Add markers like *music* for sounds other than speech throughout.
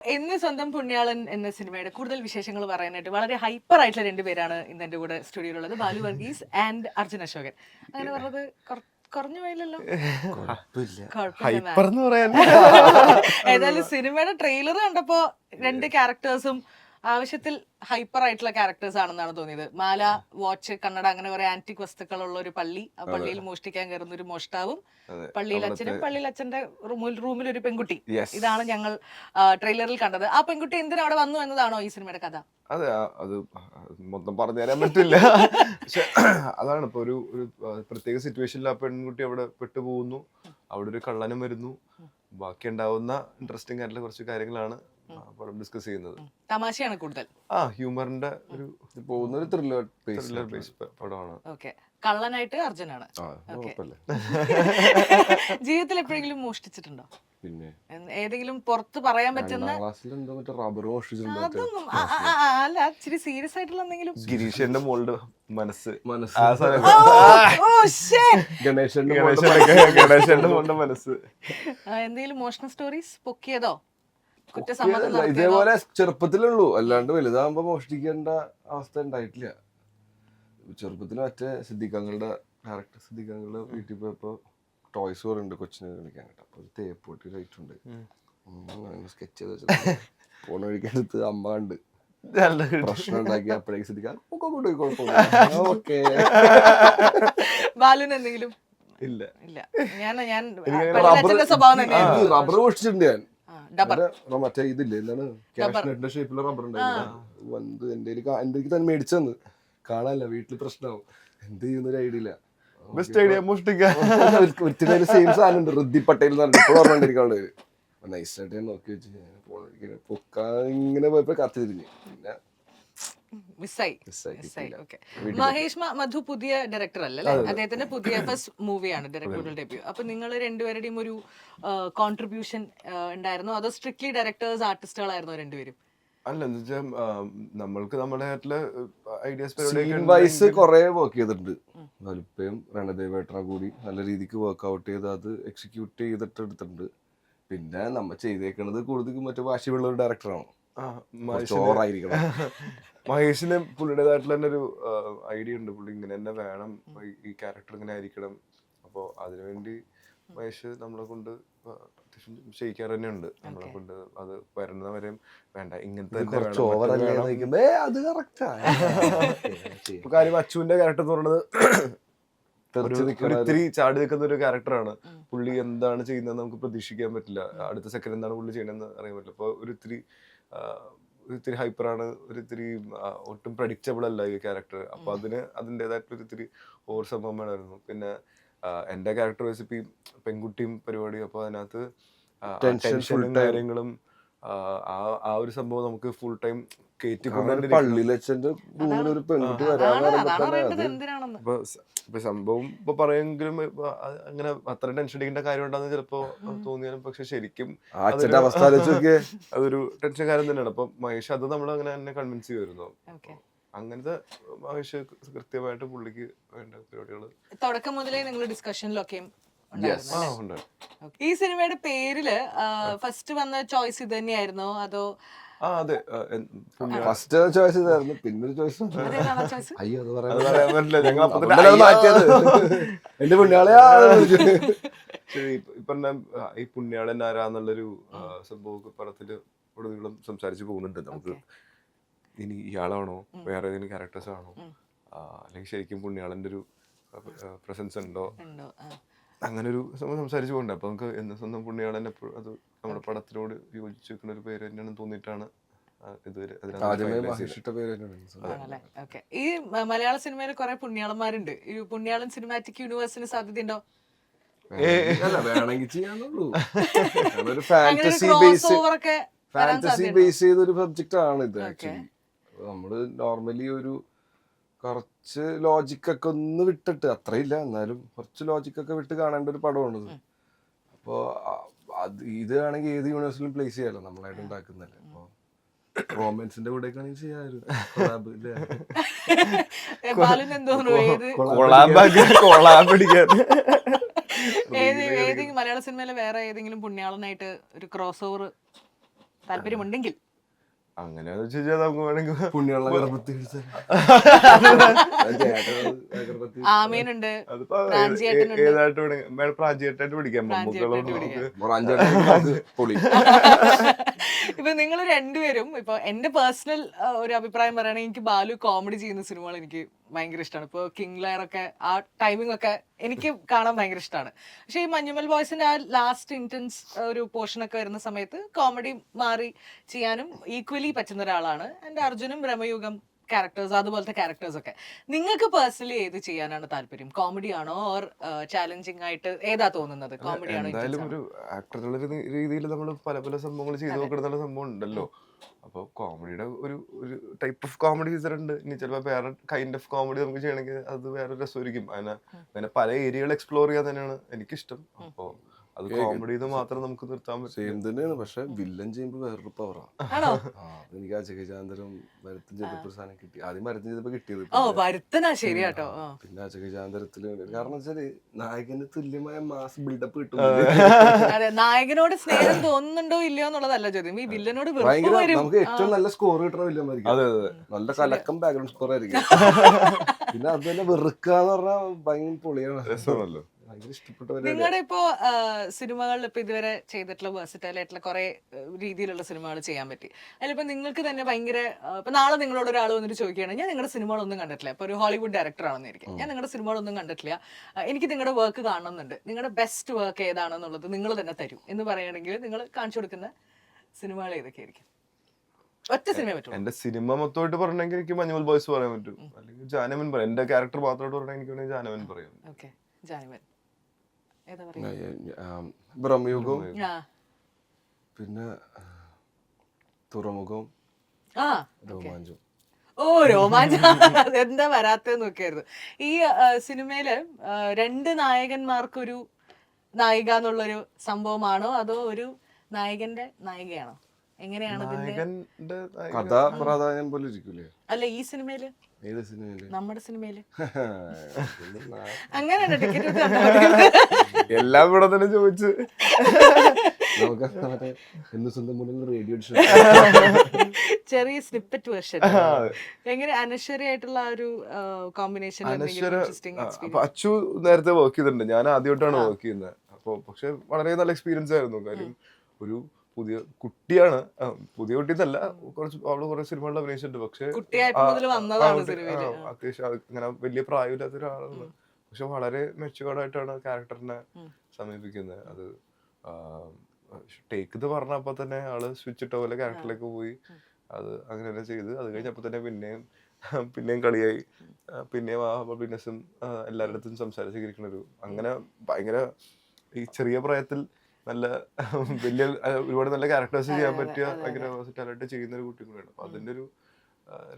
എന്ന് സ്വന്തം പുണ്യാളൻ എന്ന സിനിമയുടെ കൂടുതൽ വിശേഷങ്ങൾ പറയാനായിട്ട് വളരെ ഹൈപ്പർ ആയിട്ടുള്ള രണ്ടുപേരാണ് ഇന്ന് എന്റെ കൂടെ സ്റ്റുഡിയോയിലുള്ളത്. ബാലു വർഗീസ് ആൻഡ് അർജുൻ അശോകൻ. അങ്ങനെ പറഞ്ഞത് കുറ- കുറഞ്ഞു പോയില്ലല്ലോ? ഏതായാലും സിനിമയുടെ ട്രെയിലർ കണ്ടപ്പോ രണ്ട് ക്യാരക്ടേഴ്സും ആവശ്യത്തിൽ ഹൈപ്പർ ആയിട്ടുള്ള ക്യാരക്ടേഴ്സ് ആണെന്നാണ് തോന്നിയത്. മാല വാച്ച് കണ്ണട അങ്ങനെ കുറെ ആന്റിക് വസ്തുക്കളുള്ള ഒരു പള്ളി. ആ പള്ളിയിൽ മോഷ്ടിക്കാൻ കയറുന്ന ഒരു മോഷ്ടാവും പള്ളിയിൽ അച്ഛനും പള്ളിയിൽ അച്ഛന്റെ റൂമിൽ ഒരു പെൺകുട്ടി. ഇതാണ് ഞങ്ങൾ ട്രെയിലറിൽ കണ്ടത്. ആ പെൺകുട്ടി എന്തിനാ അവിടെ വന്നു എന്നതാണോ ഈ സിനിമയുടെ കഥ. അതെ അത് മൊത്തം പറഞ്ഞു തരാൻ പറ്റില്ല. പക്ഷെ അതാണ് ഇപ്പൊ ഒരു ഒരു പ്രത്യേക സിറ്റുവേഷനിൽ ആ പെൺകുട്ടി അവിടെ പെട്ടുപോകുന്നു. അവിടെ ഒരു കള്ളനും വരുന്നു. ബാക്കി ഉണ്ടാവുന്ന ഇൻട്രസ്റ്റിംഗ് ആയിട്ടുള്ള കുറച്ച് കാര്യങ്ങളാണ് പടം ഡിസ്കസ് ചെയ്യുന്നത്. തമാശയാണ് കൂടുതൽ. ആ ഹ്യൂമറിന്റെ ഒരു പോകുന്ന ഒരു ത്രില്ലർ ത്രില്ലർ ബേസ് പടമാണ്. ഓക്കെ കള്ളനായിട്ട് അർജുനാണ്. Okay. *laughs* ജീവിതത്തിൽ എപ്പോഴെങ്കിലും മോഷ്ടിച്ചിട്ടുണ്ടോ? പിന്നെ. ഏതെങ്കിലും പുറത്ത് പറയാൻ പറ്റുന്ന ക്ലാസ്സിൽ എന്തോ മറ്റേ റബ്ബർ മോഷ്ടിച്ചിട്ടുണ്ട് അതൊന്നും ആ, ആ, ആ, ആ, അല്ല ഇച്ചിരി സീരിയസ് ആയിട്ടുള്ള എന്തെങ്കിലും ഗിരീഷന്റെ മോളുടെ മനസ്സ്. മനസ്സ്. ഗണേശന്റെ ഗണേശന്റെ മോളുടെ മനസ്സ്. എന്തെങ്കിലും മോഷണ സ്റ്റോറീസ് പൊക്കിയതോ? ഇതേപോലെ ചെറുപ്പത്തിലുള്ളൂ. അല്ലാണ്ട് വലുതാകുമ്പോ മോഷ്ടിക്കേണ്ട അവസ്ഥ ഉണ്ടായിട്ടില്ല. ചെറുപ്പത്തിൽ മറ്റേ സിദ്ധിക്കങ്ങളുടെ ഡയറക്ടർ സിദ്ധിക്കങ്ങളുടെ വീട്ടിൽ പോയപ്പോ ടോയ്സ് പറയുന്നുണ്ട് കൊച്ചിനെ കളിക്കാൻ കേട്ടോ. അപ്പൊ തേപ്പൊട്ടി കഴിച്ചിട്ടുണ്ട്. സ്കെച്ച് ചെയ്ത് വെച്ചത് ഫോൺ കഴിക്കാനടുത്ത് അമ്മ കണ്ട്. പ്രശ്നം ഉണ്ടാക്കി അപ്പോഴേക്ക് ശ്രദ്ധിക്കാം കൊണ്ടുപോയി കുഴപ്പമില്ല *laughs* ഓക്കെ. ബാലുന് എന്തെങ്കിലും? ഇല്ല. ഇല്ല. ഞാൻ ഞാൻ എനിക്ക് സ്വഭാവം തന്നെയാണ്. റബ്ബർ മോഷ്ടിച്ചിട്ടുണ്ട് ഞാൻ. മറ്റേ ഇതില്ലേ എന്താണ്? ഷേപ്പിലുള്ള റബ്ബർ ഉണ്ടായിരുന്നു വന്ന് എന്റെ എന്റെ തന്നെ മേടിച്ചെന്ന്. കാണാനല്ല വീട്ടിൽ പ്രശ്നമാവും എന്ത് ചെയ്യുന്ന ഒരു ഐഡിയ ഇല്ല. ബെസ്റ്റ് ഐഡിയ മോഷ്ടിക്കാൻ ഒരുത്തിന് സെയിം സാധനം ഉണ്ട്. ഋദ്ധി പട്ടേൽ ഓർമ്മണ്ടിരിക്കാനുള്ള നൈസായിട്ട് ഞാൻ നോക്കി വെച്ച്. ഫോൺ പൊക്കാ ഇങ്ങനെ പോയപ്പോ കത്ത് തിരിഞ്ഞു പിന്നെ മിസ്സായി. മിസ്സായി. ഓക്കെ. മഹേഷ് മധു പുതിയ ഡയറക്ടർ അല്ലേ? അദ്ദേഹത്തിന്റെ പുതിയ ഫസ്റ്റ് മൂവിയാണ് ഡയറക്ടറുടെ ഡെബ്യൂ അപ്പൊ നിങ്ങൾ രണ്ടുപേരുടെയും ഒരു കോൺട്രിബ്യൂഷൻ ഉണ്ടായിരുന്നു? അതോ സ്ട്രിക്ട്ലി ഡയറക്ടേഴ്സ് ആർട്ടിസ്റ്റുകളായിരുന്നു രണ്ടുപേരും? അല്ല എന്ന് വെച്ചാൽ നമ്മൾക്ക് നമ്മുടെ നാട്ടിൽ ഐഡിയാസ് വൈസ് കുറെ വർക്ക് ചെയ്തിട്ടുണ്ട്. വലുപ്പയും രണദേവേട്ടന കൂടി നല്ല രീതിക്ക് വർക്ക് ഔട്ട് ചെയ്ത് അത് എക്സിക്യൂട്ട് ചെയ്തിട്ട് എടുത്തിട്ടുണ്ട് പിന്നെ നമ്മൾ ചെയ്തേക്കണത് കൂടുതൽ മറ്റേ വാശിയുള്ള ഒരു ഡയറക്ടറാണ് ഓവറായിരിക്കണം. *laughs* മഹേഷിന് പുള്ളിയുടേതായിട്ടുള്ള തന്നെ ഒരു ഐഡിയ ഉണ്ട്. പുള്ളി ഇങ്ങനെ തന്നെ വേണം ഈ- ക്യാരക്ടർ ഇങ്ങനെ ആയിരിക്കണം. അപ്പോൾ അതിനുവേണ്ടി മഹേഷ് നമ്മളെ കൊണ്ട് അത്യാവശ്യം ചെയ്യിക്കാറ് തന്നെ ഉണ്ട്. നമ്മളെ കൊണ്ട് അത് വരുന്നവരെയും വേണ്ട. ഇങ്ങനത്തെ കുറച്ച് ഓവർ മറ്റേത് അല്ലേ വേണം. നോക്കുമ്പോ, "ഏ, അത് കറക്റ്റാ *laughs* കാര്യം അച്ചുവിന്റെ ക്യാരക്ടർ എന്ന് പറയുന്നത് *coughs* ഒത്തിരി ചാടി നിൽക്കുന്ന ഒരു ക്യാരക്ടറാണ് പുള്ളി എന്താണ് ചെയ്യുന്നത് നമുക്ക് പ്രതീക്ഷിക്കാൻ പറ്റില്ല. അടുത്ത സെക്കൻഡ് എന്താണ് പുള്ളി ചെയ്യണമെന്ന് അറിയാൻ പറ്റില്ല. അപ്പൊ ഒരു ഇത്തിരി ആണ് ഹൈപ്പറാണ് ഒരിത്തിരി ഒട്ടും പ്രഡിക്റ്റബിൾ അല്ല ഈ ക്യാരക്ടർ അപ്പൊ അതിന് അതിന്റെതായിട്ടുള്ള ഒരു ഇത്തിരി ഓവർ സംഭവം വേണമായിരുന്നു. പിന്നെ എന്റെ എന്റെ ക്യാരക്ടർ വെച്ച് ഇപ്പം ഈ പെൺകുട്ടിയും പരിപാടി അപ്പോൾ അതിനകത്ത് Tension full ടെൻഷനും കാര്യങ്ങളും ആ, ആ ഒരു സംഭവം നമുക്ക് ഫുൾ ടൈം കയറ്റി ഇപ്പൊ സംഭവം ഇപ്പൊ പറയുമെങ്കിലും അങ്ങനെ അത്ര ടെൻഷൻ അടിക്കേണ്ട കാര്യം ഉണ്ടാകുന്ന ചിലപ്പോ തോന്നിയാലും പക്ഷെ ശരിക്കും അതൊരു ടെൻഷൻ *laughs* കാര്യം തന്നെയാണ്. അപ്പൊ മഹേഷ് അത് നമ്മൾ അങ്ങനെ തന്നെ കൺവിൻസ് ചെയ്തിരുന്നു ഓക്കെ. അങ്ങനത്തെ മഹേഷ് കൃത്യമായിട്ട് പുള്ളിക്ക് വേണ്ട പരിപാടികൾ തുടക്കം മുതലേ നിങ്ങൾ ഡിസ്കഷനിലൊക്കെയും ഈ സിനിമയുടെ പേരിൽ ഫസ്റ്റ് വന്ന ചോയ്സ് ഇത് തന്നെയായിരുന്നോ? അതോ ഫസ്റ്റ് ചോയ്സ് ഇതായിരുന്നു. പിന്നൊരു ചോയ്സ് *laughs* അയ്യോ അത് പറയാൻ പറ്റില്ല. ഞങ്ങൾ മാറ്റിയത്? *laughs* എന്റെ പുണ്യാളെയാ *laughs* ഇപ്പൊ- ഈ പുണ്യാളൻ ആരാന്നുള്ളൊരു സംഭവമൊക്കെ പടത്തിൽ ഉടനീളം സംസാരിച്ചു പോകുന്നുണ്ട്. നമുക്ക് ഇനി ഇയാളാണോ? വേറെ ഏതെങ്കിലും ക്യാരക്ടേഴ്സ് ആണോ? അല്ലെങ്കിൽ ശരിക്കും പുണ്യാളന്റെ ഒരു പ്രസൻസ് ഉണ്ടോ. അങ്ങനെ ഒരു സംഭവം സംസാരിച്ചു പോകുന്നുണ്ട് അപ്പൊ നമുക്ക് എന്ത് സ്വന്തം പുണ്യാളൻ എപ്പോഴും അത് നമ്മുടെ പടത്തിനോട് യോജിച്ച് വെക്കുന്ന ഒരു പേര് തന്നെയാണെന്ന് തോന്നിയിട്ടാണ് ഇതുവരെ ഈ മലയാള സിനിമയിൽ കുറെ പുണ്യാളന്മാരുണ്ട്. ഈ പുണ്യാളൻ സിനിമാറ്റിക് യൂണിവേഴ്സിന് സാധ്യതയുണ്ടോ? *laughs* ഒരു ഒരു ഫാന്റസി ബേസ് ബേസ് ചെയ്തൊരു സബ്ജക്റ്റ് ആണ് ഇത്. ആക്ച്വലി നമ്മൾ നോർമലി ഒരു കുറച്ച് ലോജിക് ഒക്കെ ഒന്ന് വിട്ടിട്ട് അത്രയില്ല. എന്നാലും കുറച്ച് ലോജിക് ഒക്കെ വിട്ട് കാണേണ്ട ഒരു പടമാണിത്. അപ്പോൾ അത് ഇത് ആണെങ്കിൽ ഏത് യൂണിവേഴ്സിലും പ്ലേസ് ചെയ്യാലോ നമ്മളായിട്ട് ഉണ്ടാക്കുന്നല്ലേ. അപ്പോൾ റോമാൻസിന്റെ കൂടെ മലയാള സിനിമയിലെ വേറെ ഏതെങ്കിലും പുണ്യാളനായിട്ട് ഒരു ക്രോസ് ഓവർ താല്പര്യമുണ്ടെങ്കിൽ അങ്ങനെ നമുക്ക് വേണമെങ്കിൽ പുണ്യമുള്ള ഗർഭത്തിൽ *laughs* ആമേനുണ്ട്. ഏതായിട്ട് വേണം പ്രാഞ്ചിയേട്ടായിട്ട് *laughs* പിടിക്കാം. ഇപ്പൊ നിങ്ങൾ രണ്ടുപേരും ഇപ്പൊ എന്റെ പേഴ്സണൽ ഒരു അഭിപ്രായം പറയുകയാണെങ്കിൽ എനിക്ക് ബാലു കോമഡി ചെയ്യുന്ന സിനിമകൾ എനിക്ക് ഭയങ്കര ഇഷ്ടമാണ് ഇപ്പോൾ കിങ് ലയർ ഒക്കെ ആ ടൈമിംഗ് ഒക്കെ എനിക്ക് കാണാൻ ഭയങ്കര ഇഷ്ടമാണ് പക്ഷേ ഈ മഞ്ഞുമൽ ബോയ്സിന്റെ ആ ലാസ്റ്റ് ഇന്റൻസ് ഒരു പോർഷൻ ഒക്കെ വരുന്ന സമയത്ത് കോമഡി മാറി ചെയ്യാനും ഈക്വലി പറ്റുന്ന ഒരാളാണ്. എന്റെ അർജുനും ബ്രഹ്മയുഗം ക്യാരക്ടേഴ്സ് അതുപോലത്തെ ക്യാരക്ടേഴ്സ് ഒക്കെ. നിങ്ങൾക്ക് പേഴ്സണലി ഏത് ചെയ്യാനാണ് താല്പര്യം? കോമഡി ആണോ ഓർ ചാലഞ്ചിങ് ആയിട്ട് ഏതാ തോന്നുന്നത്? കോമഡി ആണോ എന്തായാലും ഒരു ആക്ടർ രീതിയിൽ നമ്മൾ പല പല സംഭവങ്ങൾ ചെയ്ത് നോക്കുന്ന സംഭവം ഉണ്ടല്ലോ. അപ്പോൾ കോമഡിയുടെ ഒരു ഒരു ടൈപ്പ് ഓഫ് കോമഡി ഉണ്ട്. ഇനി ചിലപ്പോൾ വേറെ കൈൻഡ് ഓഫ് കോമഡി നമുക്ക് ചെയ്യണമെങ്കിൽ അത് വേറെ രസമായിരിക്കും. അങ്ങനെ അങ്ങനെ പല ഏരിയകൾ എക്സ്പ്ലോർ ചെയ്യാൻ തന്നെയാണ് എനിക്കിഷ്ടം. അപ്പോൾ അത് കോമഡി മാത്രം നമുക്ക് നിർത്താൻ പറ്റും സെയിം തന്നെയാണ്. പക്ഷെ വില്ലൻ ചെയ്യുമ്പോൾ വേറൊരു പവറാണ് എനിക്ക് ആ. ചകചാന്തരം മരത്തും ചെയ്തപ്പോൾ സാധനം കിട്ടി. ആദ്യം മരത്തും ചെയ്തപ്പോ കിട്ടിയത് ശരിയാട്ടോ പിന്നെ ആ. ചകചാന്തരത്തിൽ കാരണം വെച്ചാൽ നായകന് തുല്യമായ മാസ് ബിൽഡപ്പ് കിട്ടും. അതെ നായകനോട് സ്നേഹം തോന്നുന്നുണ്ടോ ഇല്ലയോ എന്നുള്ളതല്ല ചോദ്യം. ഈ വില്ലനോട് വെറുപ്പ് ഭയങ്കര വരും. നമുക്ക് ഏറ്റവും നല്ല സ്കോർ കിട്ടണ വില്ലൻ അതെ അതെ. നല്ല കലക്കം ബാക്ക്ഗ്രൗണ്ട് സ്കോർ ആയിരിക്കും. *laughs* പിന്നെ അത് തന്നെ വെറുക്കാന്ന് പറഞ്ഞാൽ ഭയങ്കര പൊളിയാണ്. രസമാണല്ലോ. നിങ്ങളുടെ ഇപ്പോ സിനിമകളിൽ ഇപ്പൊ ഇതുവരെ ചെയ്തിട്ടുള്ള വേഴ്സിറ്റൈൽ ആയിട്ടുള്ള കുറെ രീതിയിലുള്ള സിനിമകൾ ചെയ്യാൻ പറ്റി. അതിലിപ്പോ നിങ്ങൾക്ക് തന്നെ ഭയങ്കര ഇപ്പൊ നാളെ നിങ്ങളോട് ഒരാൾ വന്നിട്ട് ചോദിക്കുകയാണ് ഞാൻ നിങ്ങളുടെ സിനിമകളൊന്നും കണ്ടിട്ടില്ല. ഇപ്പൊ ഒരു ഹോളിവുഡ് ഡയറക്ടർ ആണെന്നിരിക്കും. ഞാൻ നിങ്ങളുടെ സിനിമകളൊന്നും കണ്ടിട്ടില്ല. എനിക്ക് നിങ്ങളുടെ വർക്ക് കാണണമെന്നുണ്ട് നിങ്ങളുടെ ബെസ്റ്റ് വർക്ക് ഏതാണെന്നുള്ളത് നിങ്ങൾ തന്നെ തരും. എന്ന് പറയുകയാണെങ്കിൽ നിങ്ങൾ കാണിച്ചു കൊടുക്കുന്ന സിനിമകൾ ഏതൊക്കെയായിരിക്കും ഒറ്റ സിനിമ പറ്റുള്ളൂ. എന്റെ സിനിമ മൊത്തമായിട്ട് പറഞ്ഞെങ്കിൽ എനിക്ക് മഞ്ഞുമൽ ബോയ്സ് പറയാൻ പറ്റും. അല്ലെങ്കിൽ ജാനവൻ പറയാം. എന്റെ ക്യാരക്ടർ മാത്രമായിട്ട് പറഞ്ഞാൽ എനിക്ക് വേണമെങ്കിൽ ജാനവൻ പറയാം. ഓക്കെ. ബ്രഹ്മയുഗവും പിന്നെ തുറമുഖം. രോമാഞ്ചും. ഓ രോമാഞ്ചം. *laughs* എന്താ വരാത്തെന്ന് നോക്കിയായിരുന്നു. ഈ സിനിമയിൽ രണ്ട് നായകന്മാർക്കൊരു നായിക എന്നുള്ളൊരു സംഭവമാണോ? അതോ ഒരു നായകന്റെ നായികയാണോ? എങ്ങനെയാണ് പ്രാധാന്യം പോലെ ഇരിക്കൂലേ അല്ല ഈ സിനിമയിൽ ഏത് സിനിമയിൽ? നമ്മുടെ സിനിമയിൽ. *laughs* പിന്നെ നാ- അങ്ങനെയാണ് ടിക്കറ്റ് എല്ലാം ഇവിടെ തന്നെ ചോദിച്ചു. നമുക്ക് എന്ന് സ്വന്തം മുന്നിൽ റേഡിയോ ചെറിയ സ്നിപ്പറ്റ് വേർഷൻ എങ്ങനെ അനശ്വരയായിട്ടുള്ള ആ ഒരു കോമ്പിനേഷൻ അനശ്വര അച്ചു നേരത്തെ വർക്ക് ചെയ്തിട്ടുണ്ട്. ഞാൻ ആദ്യമായിട്ടാണ് വർക്ക് ചെയ്യുന്നത്. അപ്പൊ പക്ഷെ വളരെ നല്ല എക്സ്പീരിയൻസ് ആയിരുന്നു. കാര്യം ഒരു പുതിയ കുട്ടിയാണ്. പുതിയ കുട്ടി എന്നല്ല കുറച്ച് അവൾ കുറെ സിനിമകളിൽ അഭിനയിച്ചിട്ടുണ്ട്. പക്ഷെ അത്യാവശ്യം അങ്ങനെ ഇങ്ങനെ വലിയ പ്രായമില്ലാത്ത ഒരാളാണ്. പക്ഷെ വളരെ മെച്ചുവേർഡായിട്ടാണ് ക്യാരക്ടറിനെ സമീപിക്കുന്നത്. അത് ടേക്ക് ഇത് പറഞ്ഞപ്പോ തന്നെ ആൾ സ്വിച്ച് ഇട്ട പോലെ ക്യാരക്ടറിലേക്ക് പോയി. അത് അങ്ങനെ തന്നെ ചെയ്ത്. അത് കഴിഞ്ഞപ്പോ തന്നെ പിന്നെയും പിന്നെയും കളിയായി. പിന്നെയും ആ ബിസിനസ്സും എല്ലാവരുടെ അടുത്തും സംസാരിച്ചിരിക്കണ ഒരു അങ്ങനെ ഭയങ്കര ഈ ചെറിയ പ്രായത്തിൽ നല്ല വലിയ ഒരുപാട് നല്ല ക്യാരക്ടേഴ്സ് ചെയ്യാൻ പറ്റിയ ഭയങ്കര വെർസറ്റൈലായിട്ട് ചെയ്യുന്ന ഒരു കുട്ടി കൂടെയാണ് അപ്പൊ അതിന്റെ ഒരു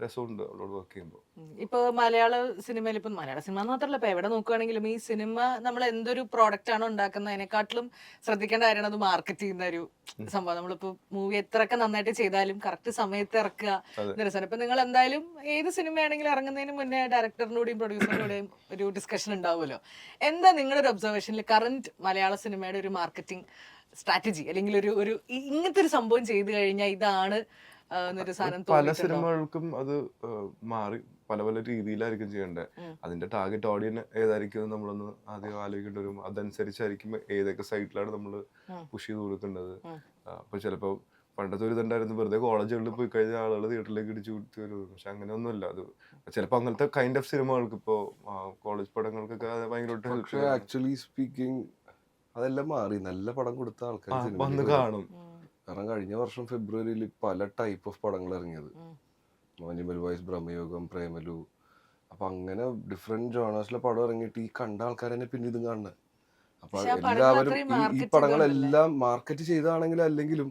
രസമുണ്ട് അവളോട് വർക്ക് ചെയ്യുമ്പോൾ ഇപ്പൊ മലയാള സിനിമയിൽ ഇപ്പൊ മലയാള സിനിമ മാത്രമല്ല ഇപ്പൊ എവിടെ നോക്കുകയാണെങ്കിലും ഈ സിനിമ നമ്മൾ എന്തൊരു പ്രോഡക്റ്റ് ആണോ ഉണ്ടാക്കുന്നതിനെക്കാട്ടിലും ശ്രദ്ധിക്കേണ്ട കാര്യമാണ് അത് മാർക്കറ്റ് ചെയ്യുന്ന ഒരു സംഭവം. നമ്മളിപ്പോ മൂവി എത്രയൊക്കെ നന്നായിട്ട് ചെയ്താലും കറക്റ്റ് സമയത്ത് ഇറക്കുക നിരസന ഇപ്പൊ നിങ്ങൾ എന്തായാലും ഏത് സിനിമയാണെങ്കിലും ഇറങ്ങുന്നതിന് മുന്നേ ഡയറക്ടറിനോടെയും പ്രൊഡ്യൂസറിനോടെയും ഒരു ഡിസ്കഷൻ ഉണ്ടാവുമല്ലോ. എന്താ നിങ്ങളുടെ ഒരു ഒബ്സർവേഷനിൽ കറന്റ് മലയാള സിനിമയുടെ ഒരു മാർക്കറ്റിംഗ് സ്ട്രാറ്റജി അല്ലെങ്കിൽ ഒരു ഒരു ഇങ്ങനത്തെ ഒരു സംഭവം ചെയ്തു കഴിഞ്ഞാൽ ഇതാണ് പല സിനിമകൾക്കും അത് മാറി പല പല രീതിയിലായിരിക്കും ചെയ്യേണ്ടത്. അതിന്റെ ടാർഗറ്റ് ഓഡിയൻസ് ഏതായിരിക്കും നമ്മളൊന്ന് ആദ്യം ആലോചിക്കേണ്ടി വരും. അതനുസരിച്ചായിരിക്കും ഏതൊക്കെ സൈറ്റിലാണ് നമ്മൾ പുഷ് ചെയ്ത് കൊടുക്കേണ്ടത്. അപ്പൊ ചിലപ്പോ പണ്ടത്തെ ഒരു ഇതുണ്ടായിരുന്നു വെറുതെ കോളേജുകളിൽ പോയി കഴിഞ്ഞാൽ ആളുകൾ തിയേറ്ററിലേക്ക് ഇടിച്ചു കൊടുത്തു വരും പക്ഷെ അങ്ങനെയൊന്നുമില്ല. അത് ചിലപ്പോ അങ്ങനത്തെ കൈൻഡ് ഓഫ് സിനിമകൾക്ക് ഇപ്പോ കോളേജ് പടങ്ങൾക്കൊക്കെ ഭയങ്കര ഭയങ്കരമായിട്ട് ഹെൽപ്പ് ആക്ച്വലി സ്പീക്കിംഗ് അതെല്ലാം മാറി. നല്ല പടം കൊടുത്ത ആൾക്കാർ വന്ന് കാണും. കാരണം കഴിഞ്ഞ വർഷം ഫെബ്രുവരിയിൽ പല ടൈപ്പ് ഓഫ് പടങ്ങൾ ഇറങ്ങിയത്. മോനിമൽ വൈസ് ബ്രഹ്മയോഗം പ്രേമലു. അപ്പൊ അങ്ങനെ ഡിഫറെന്റ് ജോണേഴ്സിലെ പടം ഇറങ്ങിയിട്ട് ഈ കണ്ട ആൾക്കാരെ തന്നെ പിന്നെ ഇതും കാണുന്നത് അപ്പൊ എല്ലാവരും ഈ- പടങ്ങളെല്ലാം മാർക്കറ്റ് ചെയ്താണെങ്കിലും അല്ലെങ്കിലും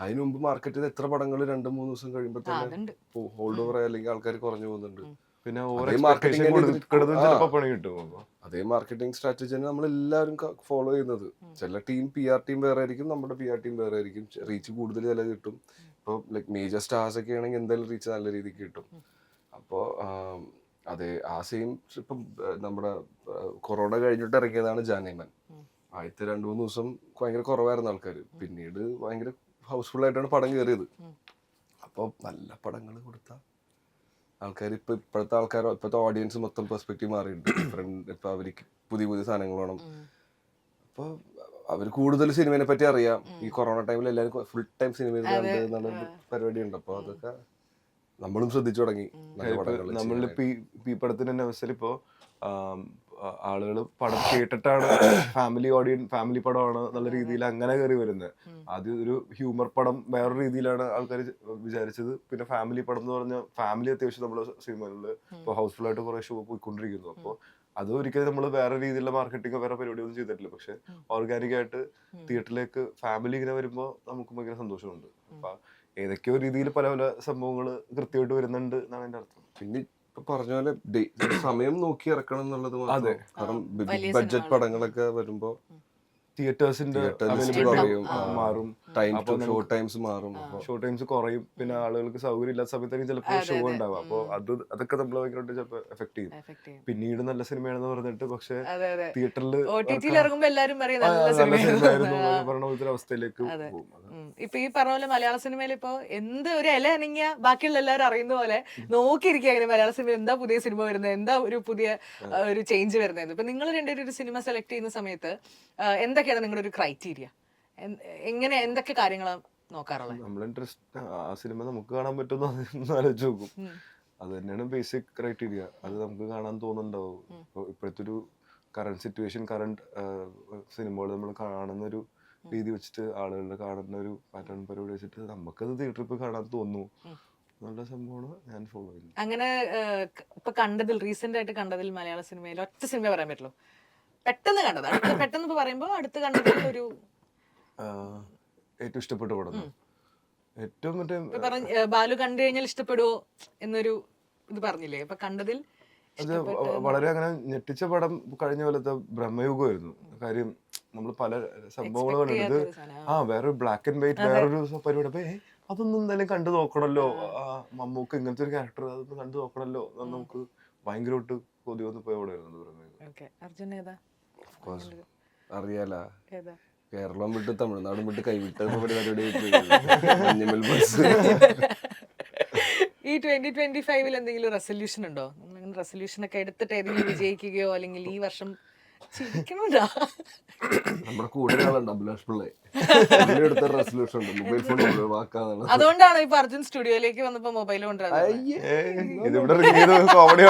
അതിനു മുമ്പ് മാർക്കറ്റ് ചെയ്ത എത്ര പടങ്ങൾ രണ്ടു മൂന്ന് ദിവസം കഴിയുമ്പോൾ തന്നെ ഹോൾഡ് ഓവർ അല്ലെങ്കിൽ ആൾക്കാർ കുറഞ്ഞു പോകുന്നുണ്ട്. പിന്നെ അതേ അപ്പൊ മാർക്കറ്റിംഗ് സ്ട്രാറ്റജി തന്നെ നമ്മൾ എല്ലാവരും ഫോളോ ചെയ്യുന്നത്. ചില ടീം പി ആർ ടീം വേറെ ആയിരിക്കും നമ്മുടെ പി ആർ ടീം വേറെ ആയിരിക്കും. റീച്ച് കൂടുതൽ ചില കിട്ടും. ഇപ്പോൾ ലൈക് മേജർ സ്റ്റാർസ് ഒക്കെ ആണെങ്കിൽ എന്തായാലും റീച്ച് നല്ല രീതിക്ക് കിട്ടും. അപ്പോൾ അതെ ആ സെയിം ഇപ്പം നമ്മുടെ കൊറോണ കഴിഞ്ഞിട്ട് ഇറങ്ങിയതാണ് ജാനേമൻ. ആദ്യത്തെ രണ്ട് മൂന്ന് ദിവസം ഭയങ്കര കുറവായിരുന്നു ആൾക്കാർ പിന്നീട് ഭയങ്കര ഹൗസ്ഫുൾ ആയിട്ടാണ് പടം കയറിയത് അപ്പോൾ നല്ല പടങ്ങൾ കൊടുത്ത ആൾക്കാർ ഇപ്പൊ ഇപ്പോഴത്തെ ആൾക്കാർ ഇപ്പോഴത്തെ ഓഡിയൻസ് മൊത്തം പെർസ്പെക്റ്റീവ് മാറിയിട്ടുണ്ട്. ഡിഫറെന്റ് ഇപ്പൊ അവർക്ക് പുതിയ പുതിയ സാധനങ്ങൾ വേണം. അപ്പോൾ അവർ കൂടുതൽ സിനിമയെ പറ്റി അറിയാം. ഈ കൊറോണ ടൈമിൽ എല്ലാവരും ഫുൾ ടൈം സിനിമയിൽ കണ്ട് പരിപാടി ഉണ്ട് അപ്പോൾ അതൊക്കെ നമ്മളും ശ്രദ്ധിച്ചു തുടങ്ങി. നമ്മളിപ്പോ ഈ പടത്തിന്റെ പടത്തിന് തന്നെ അവസരം ഇപ്പോ ആളുകൾ പടം കേട്ടിട്ടാണ് ഫാമിലി ഓഡിയൻസ് ഫാമിലി പടമാണ് നല്ല രീതിയിൽ അങ്ങനെ കയറി വരുന്നത് ആദ്യം ഒരു ഹ്യൂമർ പടം വേറൊരു രീതിയിലാണ് ആൾക്കാർ വിചാരിച്ചത്. പിന്നെ ഫാമിലി പടം എന്ന് പറഞ്ഞാൽ ഫാമിലി അത്യാവശ്യം നമ്മുടെ സിനിമകളിൽ ഇപ്പോൾ ഹൗസ്ഫുൾ ആയിട്ട് കുറേ ഷോ പോയിക്കൊണ്ടിരിക്കുന്നു. അപ്പോൾ അത് ഒരിക്കലും നമ്മൾ വേറെ രീതിയിലുള്ള മാർക്കറ്റിംഗ് വേറെ പരിപാടിയൊന്നും ചെയ്തിട്ടില്ല. പക്ഷെ ഓർഗാനിക് ആയിട്ട് തിയേറ്ററിലേക്ക് ഫാമിലി ഇങ്ങനെ വരുമ്പോൾ നമുക്ക് ഭയങ്കര സന്തോഷമുണ്ട്. അപ്പൊ ഏതൊക്കെയോ രീതിയിൽ പല പല സംഭവങ്ങൾ കൃത്യമായിട്ട് വരുന്നുണ്ട് എന്നാണ് എന്റെ അർത്ഥം. പിന്നെ പറഞ്ഞ പോലെ സമയം നോക്കി ഇറക്കണം എന്നുള്ളത് മാത്രം. അതെ. കാരണം ബഡ്ജറ്റ് പടങ്ങളൊക്കെ വരുമ്പോ തിയേറ്റേഴ്സിന്റെ. മാറും ടൈം ഷോ ടൈംസ് മാറും. ഷോ ടൈംസ് കുറയും. പിന്നെ ആളുകൾക്ക് സൗകര്യം ഇല്ലാത്ത സമയത്തേക്ക് ചിലപ്പോൾ ഷോ. ഉണ്ടാവും. അപ്പോൾ അത് അതൊക്കെ നമ്മൾ ഭയങ്കരമായിട്ട് ചിലപ്പോൾ എഫക്ട് ചെയ്യും. പിന്നീട് നല്ല സിനിമയാണെന്ന് പറഞ്ഞിട്ട് പക്ഷെ തിയേറ്ററിൽ പറഞ്ഞ പോലത്തെ അവസ്ഥയിലേക്ക് പോകും. ഇപ്പൊ ഈ പറഞ്ഞ പോലെ മലയാള സിനിമയിൽ ഇപ്പൊ എന്ത് ഒരു ഇല അനങ്ങിയ ബാക്കിയുള്ള എല്ലാവരും അറിയുന്ന പോലെ നോക്കിയിരിക്കുക അങ്ങനെ മലയാള സിനിമയിൽ എന്താ പുതിയ സിനിമ വരുന്നത്? എന്താ ഒരു പുതിയ ഒരു ചേഞ്ച് വരുന്നത്? ഇപ്പൊ നിങ്ങൾ രണ്ടുപേരും ഒരു സിനിമ സെലക്ട് ചെയ്യുന്ന സമയത്ത് എന്തൊക്കെയാണ് നിങ്ങളുടെ ഒരു ക്രൈറ്റീരിയ എങ്ങനെ എന്തൊക്കെ കാര്യങ്ങളാണ് നോക്കാറുള്ളത് നമ്മൾ ഇൻട്രസ്റ്റ് ആ സിനിമ നമുക്ക് കാണാൻ പറ്റുമെന്ന് എന്ന് ആലോചിച്ച് നോക്കും. അത് തന്നെയാണ് ബേസിക് ക്രൈറ്റീരിയ അത് നമുക്ക് കാണാൻ തോന്നുന്നുണ്ടാവും. ഇപ്പൊ ഇപ്പോഴത്തെ ഒരു കറണ്ട് സിറ്റുവേഷൻ കറണ്ട് സിനിമകൾ നമ്മൾ കാണുന്ന ഒരു രീതി വെച്ചിട്ട് ആളുകളുടെ കാണുന്ന ഒരു പാറ്റേൺ പരിപാടി വെച്ചിട്ട് നമുക്കത് തിയേറ്ററിൽ പോയി കാണാൻ തോന്നുന്നു. നല്ല സംഭവമാണ് ഞാൻ ഫോളോ ചെയ്യുന്നത്. അങ്ങനെ ഇപ്പൊ കണ്ടതിൽ റീസെന്റ് ആയിട്ട് കണ്ടതിൽ മലയാള സിനിമയിൽ ഒറ്റ സിനിമ പറയാൻ പറ്റുള്ളൂ. പെട്ടെന്ന് കണ്ടത് അടുത്ത് പെട്ടെന്ന് ഇപ്പൊ പറയുമ്പോ അടുത്ത് കണ്ടതിൽ ഒരു ഏറ്റവും ഇഷ്ടപ്പെട്ട പടം ഏറ്റവും മറ്റേ ബാലു കണ്ടു കഴിഞ്ഞാൽ ഇഷ്ടപ്പെടുവോ എന്നൊരു ഇത് പറഞ്ഞില്ലേ? അപ്പൊ കണ്ടതിൽ അത് വളരെ അങ്ങനെ ഞെട്ടിച്ച പടം കഴിഞ്ഞ പോലത്തെ ബ്രഹ്മയുഗമായിരുന്നു. കാര്യം നമ്മൾ പല സംഭവങ്ങൾ കണ്ടത് ആ. വേറൊരു ബ്ലാക്ക് ആൻഡ് വൈറ്റ് വേറൊരു പരിപാടി. അപ്പൊ അതൊന്നും എന്തായാലും കണ്ടു നോക്കണല്ലോ. ആ മമ്മൂക്ക് ഇങ്ങനത്തെ ഒരു ക്യാരക്ടർ അതൊന്നും കണ്ടു നോക്കണല്ലോ നമുക്ക് ഭയങ്കരമായിട്ട് കൊതി വന്ന് പോയവിടെ അറിയാലോ ബ്രഹ്മയുഗം. അറിയാല. കേരളം വിട്ട് തമിഴ്നാടും വിട്ട് കൈവിട്ട പരിപാടി മഞ്ഞമ്മൽ ബസ്. ഈ ട്വന്റി ട്വന്റി ഫൈവിൽ എന്തെങ്കിലും റെസൊല്യൂഷൻ ഉണ്ടോ? റെസൊല്യൂഷൻ ഒക്കെ എടുത്തിട്ട് ഏതെങ്കിലും വിജയിക്കുകയോ അല്ലെങ്കിൽ ഈ വർഷം നമ്മുടെ കൂടെ ഒരാളുണ്ട് അഭിലാഷ് പിള്ളേ. *laughs* എടുത്ത റെസൊല്യൂഷൻ ഉണ്ട്. മൊബൈൽ ഫോൺ ഒഴിവാക്കാന്നാണ് അതുകൊണ്ടാണ് ഇപ്പൊ അർജുൻ സ്റ്റുഡിയോയിലേക്ക് വന്നപ്പോ മൊബൈൽ ഇതിവിടെ റിവ്യൂ കോമഡി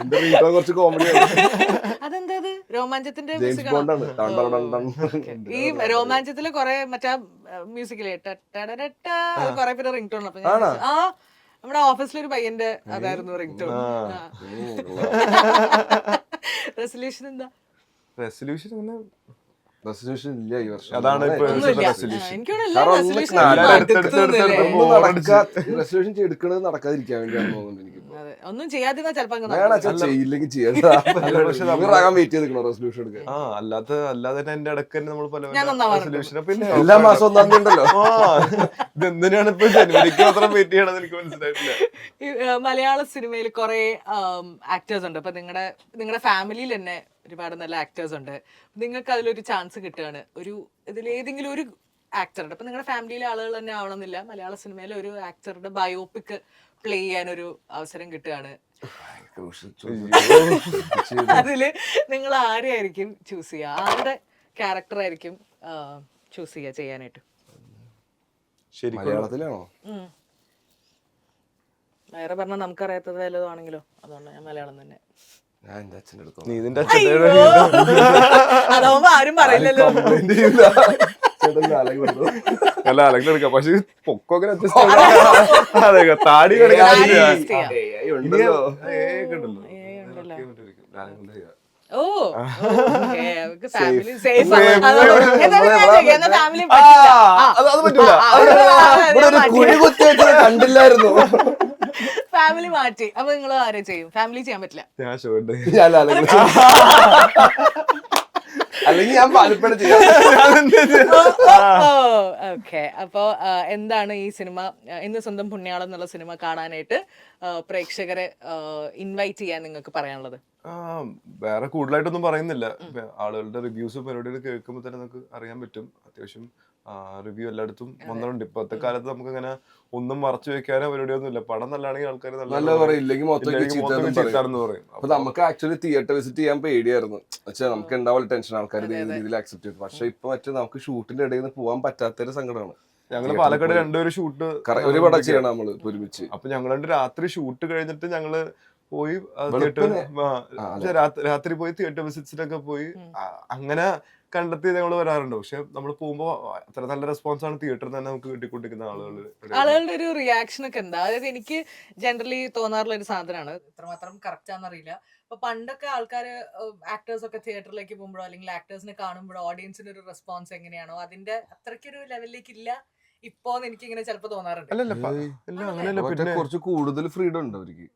എന്റെ കുറച്ച് കോമഡി അതെന്താ അത്? രോമാഞ്ചത്തിന്റെ. *laughs* ഈ രോമാഞ്ചത്തിൽ കൊറേ മറ്റേ മ്യൂസിക്കിലെ കൊറേ പേര് റിംഗ് ടോൺ അപ്പൊ ആ നമ്മുടെ ഓഫീസിലൊരു പയ്യന്റെ അതായിരുന്നു റിംഗ് ടോൺ *laughs* റെസൊല്യൂഷൻ എന്താ? റെസൊല്യൂഷൻ അങ്ങനെ റെസൊല്യൂഷൻ ഇല്ല ഈ വർഷം. അതാണ് റെസൊല്യൂഷൻ എടുക്കണത് നടക്കാതിരിക്കാൻ വേണ്ടിയാണ് തോന്നുന്നത് എനിക്ക് അതെ ഒന്നും ചെയ്യാതിരുന്ന ചെലപ്പോ റെസൊല്യൂഷൻ എടുക്കാൻ? ആ അല്ലാത്ത അല്ലാതെ എന്റെ ഇടയ്ക്ക് തന്നെ നമ്മൾ പല റെസൊല്യൂഷൻ പിന്നെ എല്ലാ മാസം ഒന്നാം തീയതി ഉണ്ടല്ലോ. ആ ഇതെന്തിനാണ് ഇപ്പൊ ജനുവരിക്ക് മാത്രം വെയിറ്റ് ചെയ്യണമെന്ന് എനിക്ക് മനസ്സിലായിട്ടില്ല. മലയാള സിനിമയിൽ കുറെ ആക്ടേഴ്സ് ഉണ്ട്. ഇപ്പൊ നിങ്ങളുടെ നിങ്ങളുടെ ഫാമിലിയിൽ തന്നെ ഒരുപാട് നല്ല ആക്ടേഴ്സ് ഉണ്ട്. നിങ്ങൾക്ക് അതിലൊരു ചാൻസ് കിട്ടുകയാണ്. ഒരു ഇതിൽ ഏതെങ്കിലും ഒരു ആക്ടറുടെ അപ്പൊ നിങ്ങളുടെ ഫാമിലിയിലെ ആളുകൾ തന്നെ ആവണമെന്നില്ല. മലയാള സിനിമയിലെ ഒരു ആക്ടറുടെ ബയോപിക് പ്ലേ ചെയ്യാൻ ഒരു അവസരം കിട്ടുകയാണ്. അതിൽ നിങ്ങൾ ആരെയായിരിക്കും ചൂസ് ചെയ്യുക? ആരുടെ ക്യാരക്ടർ ആയിരിക്കും ചൂസ് ചെയ്യുക ചെയ്യാനായിട്ട്? ശരിക്കും. മലയാളത്തിലാണോ. വേറെ പറഞ്ഞാൽ നമുക്കറിയാത്തത് വല്ലതും ആണെങ്കിലോ? അതുകൊണ്ട് ഞാൻ മലയാളം തന്നെ. അതാവുമ്പോ ആരും പറയില്ലല്ലോ. അല്ല അല്ലെങ്കിൽ എടുക്കാം പക്ഷെ പൊക്കൊക്കെ അഡ്ജസ്റ്റ് അതെ. താടി ഓ ഫാമിലി സേഫ് ഫാമിലി അത് അത് പറ്റൂല. ഇവിടെ ഒരു കുഴി കുത്തി കണ്ടില്ലായിരുന്നു. ഫാമിലി മാറ്റി. അപ്പൊ നിങ്ങൾ ആരെ ചെയ്യും? ഫാമിലി ചെയ്യാൻ പറ്റില്ല. ഞാൻ അല്ലെങ്കിൽ ഞാൻ പാലപ്പഴ ചെയ്യാം. ഓക്കെ. അപ്പോ എന്താണ് ഈ സിനിമ? ഇന്ന് സ്വന്തം പുണ്യാളം എന്നുള്ള സിനിമ കാണാനായിട്ട് പ്രേക്ഷകരെ ഇൻവൈറ്റ് ചെയ്യാൻ നിങ്ങൾക്ക് പറയാനുള്ളത്. ആ, വേറെ കൂടുതലായിട്ടൊന്നും പറയുന്നില്ല. ആളുകളുടെ റിവ്യൂസ് പരിപാടികൾ കേൾക്കുമ്പോൾ തന്നെ നമുക്ക് അറിയാൻ പറ്റും. അത്യാവശ്യം റിവ്യൂ എല്ലായിടത്തും വന്നിട്ടുണ്ട്. ഇപ്പോഴത്തെ കാലത്ത് നമുക്ക് അങ്ങനെ ഒന്നും മറച്ചു വെക്കാനോ പരിപാടിയൊന്നും ഇല്ല. പടം നല്ലതാണെങ്കിൽ ആൾക്കാർ നല്ല പറയും. ഇല്ലെങ്കിൽ മൊത്തം പറയും. അപ്പൊ നമുക്ക് ആക്ച്വലി തിയേറ്റർ വിസിറ്റ് ചെയ്യാൻ പേടിയായിരുന്നു. പക്ഷേ നമുക്ക് ഉണ്ടാവുള്ള ടെൻഷൻ ആൾക്കാർ രീതിയിൽ അക്സെപ്റ്റ് ചെയ്തു. പക്ഷെ ഇപ്പൊ മറ്റേ നമുക്ക് ഷൂട്ടിന്റെ ഇടയിൽ നിന്ന് പോകാൻ പറ്റാത്തൊരു സങ്കടമാണ്. ഞങ്ങൾ പാലക്കാട് രണ്ടുപേരും ഷൂട്ട് ഒരു പടം ചെയ്യണം നമ്മൾ ഒരുമിച്ച്. അപ്പൊ ഞങ്ങൾ രണ്ട് രാത്രി ഷൂട്ട് കഴിഞ്ഞിട്ട് ഞങ്ങൾ പോയി തിയേറ്റർ രാത്രി പോയി തിയേറ്റർ വിസിറ്റ്സിലൊക്കെ പോയി. അങ്ങനെ കണ്ടെത്തി ഞങ്ങൾ വരാറുണ്ട്. പക്ഷെ നമ്മൾ പോകുമ്പോ അത്ര നല്ല റെസ്പോൺസ് ആണ് തിയേറ്ററിൽ തന്നെ നമുക്ക് കിട്ടിക്കൊണ്ടിരിക്കുന്ന ആളുകൾ ആളുകളുടെ ഒരു റിയാക്ഷൻ ഒക്കെ എന്താ അതായത് എനിക്ക് ജനറലി തോന്നാറുള്ള ഒരു സാധനമാണ്. ഇത്രമാത്രം കറക്റ്റ് ആണെന്നറിയില്ല. അപ്പൊ പണ്ടൊക്കെ ആൾക്കാർ ആക്ടേഴ്സ് ഒക്കെ തിയേറ്ററിലേക്ക് പോകുമ്പോഴോ അല്ലെങ്കിൽ ആക്ടേഴ്സിനെ കാണുമ്പോഴോ ഓഡിയൻസിന്റെ ഒരു റെസ്പോൺസ് എങ്ങനെയാണോ അതിന്റെ അത്രയ്ക്കൊരു ലെവലിലേക്ക് ഇല്ല. ഇപ്പോന്ന് എനിക്ക് ഇങ്ങനെ ചിലപ്പോ തോന്നാറുണ്ട്. കുറച്ച് കൂടുതൽ ഫ്രീഡം ഉണ്ട് അവർക്ക്.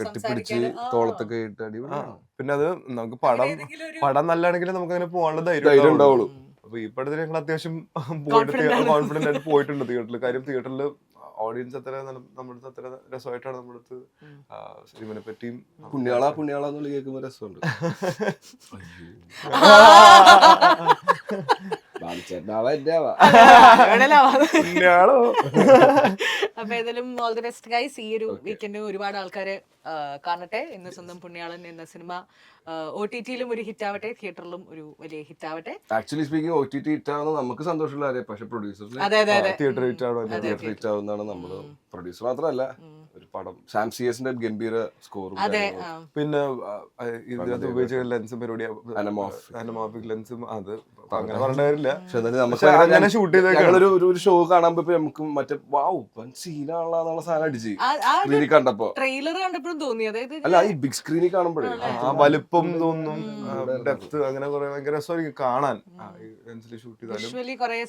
കെട്ടിപ്പിടിച്ച്. തോളത്തൊക്കെ ഇട്ട് അടിപൊളിയാണ് പിന്നെ അത് നമുക്ക് പടം പടം നല്ലതാണെങ്കിൽ നമുക്ക് അങ്ങനെ പോകാനുള്ള ധൈര്യം ഉണ്ടാവുള്ളൂ. അപ്പൊ ഈ പടത്തിൽ ഞങ്ങൾ അത്യാവശ്യം *laughs* പോയിട്ട്. കോൺഫിഡന്റ് *laughs* ആയിട്ട് പോയിട്ടുണ്ട് തിയേറ്ററിൽ. കാര്യം തിയേറ്ററിൽ ഓഡിയൻസ് അത്ര നമ്മുടെ അത്ര രസമായിട്ടാണ് നമ്മുടെ അടുത്ത് സിനിമനെ പറ്റിയും പുണ്യാള പുണ്യാളാന്ന് എന്നുള്ള കേൾക്കുമ്പോ രസമുണ്ട്? അപ്പൊ ഏതായാലും ഓൾ ദി ബെസ്റ്റ് ഗൈസ് ഈ ഒരു വീക്കെൻഡ് ഒരുപാട് ആൾക്കാര് കാണട്ടെ. ഇന്ന് സ്വന്തം പുണ്യാളൻ എന്ന സിനിമ ഒ ടി ടിയിലും ഒരു ഹിറ്റ് ആവട്ടെ തിയേറ്ററിലും ഒരു വലിയ ഹിറ്റാവട്ടെ. Actually speaking O T T hit ആവുന്ന നമുക്ക് സന്തോഷമുള്ള കാര്യം പക്ഷെ പ്രൊഡ്യൂസറിന് അതെ അതെ അതെ. തിയേറ്റർ ഹിറ്റ് ആണ് അതിന്റെ തിയേറ്റർ ഹിറ്റാവുന്നതാണ് നമ്മൾ പ്രൊഡ്യൂസർ മാത്രമല്ല ഒരു പടം. സാം സി എസിന്റെ ഗംഭീര സ്കോറും പിന്നെ ഇതിനകത്ത് ഉപയോഗിച്ച ലെൻസും പരിപാടി. അനമോഫിക് ലെൻസും അത് അങ്ങനെ പറഞ്ഞില്ല അങ്ങനെ ഷൂട്ട് ഞങ്ങളൊരു ഒരു- ഒരു ഷോ കാണാൻ പോയപ്പോ നമുക്ക് മറ്റേ വാവ് സീനാണല്ലോ എന്നുള്ള സാധനം അടിച്ച് കണ്ടപ്പോ. ട്രെയിലർ കണ്ടപ്പോഴും തോന്നി അതായത് അല്ല ഈ ബിഗ് സ്ക്രീനിൽ കാണുമ്പോഴേ ആ വലുപ്പം തോന്നും ഡെപ്ത് അങ്ങനെ കുറെ ഭയങ്കര രസമായിരിക്കും കാണാൻ. ലെൻസിൽ ഷൂട്ട് ചെയ്താലും.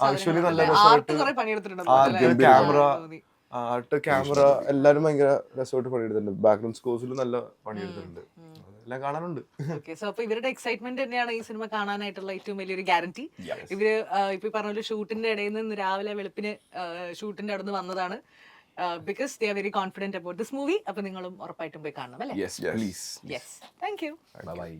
Actually നല്ല രസമായിട്ട് ക്യാമറ. ആർട്ട് ക്യാമറ എല്ലാരും ഭയങ്കര രസമായിട്ട് പണിയെടുത്തിട്ടുണ്ട്. ബാക്ക്ഗ്രൗണ്ട് സ്കോഴ്സിലും നല്ല പണിയെടുത്തിട്ടുണ്ട്. എല്ലാം കാണാനുണ്ട്. ഓക്കെ സോ അപ്പൊ ഇവരുടെ എക്സൈറ്റ്മെന്റ് തന്നെയാണ് ഈ സിനിമ കാണാനായിട്ടുള്ള ഏറ്റവും വലിയൊരു ഗ്യാരണ്ടി ഇവർ ഇപ്പൊ പറഞ്ഞ ഷൂട്ടിന്റെ ഇടയിൽ നിന്ന് രാവിലെ വെളുപ്പിന് ഷൂട്ടിന്റെ അവിടെ നിന്ന് വന്നതാണ്. Because they are very confident about this movie അപ്പൊ നിങ്ങളും ഉറപ്പായിട്ടും പോയി കാണണം അല്ലേ? Yes please yes thank you bye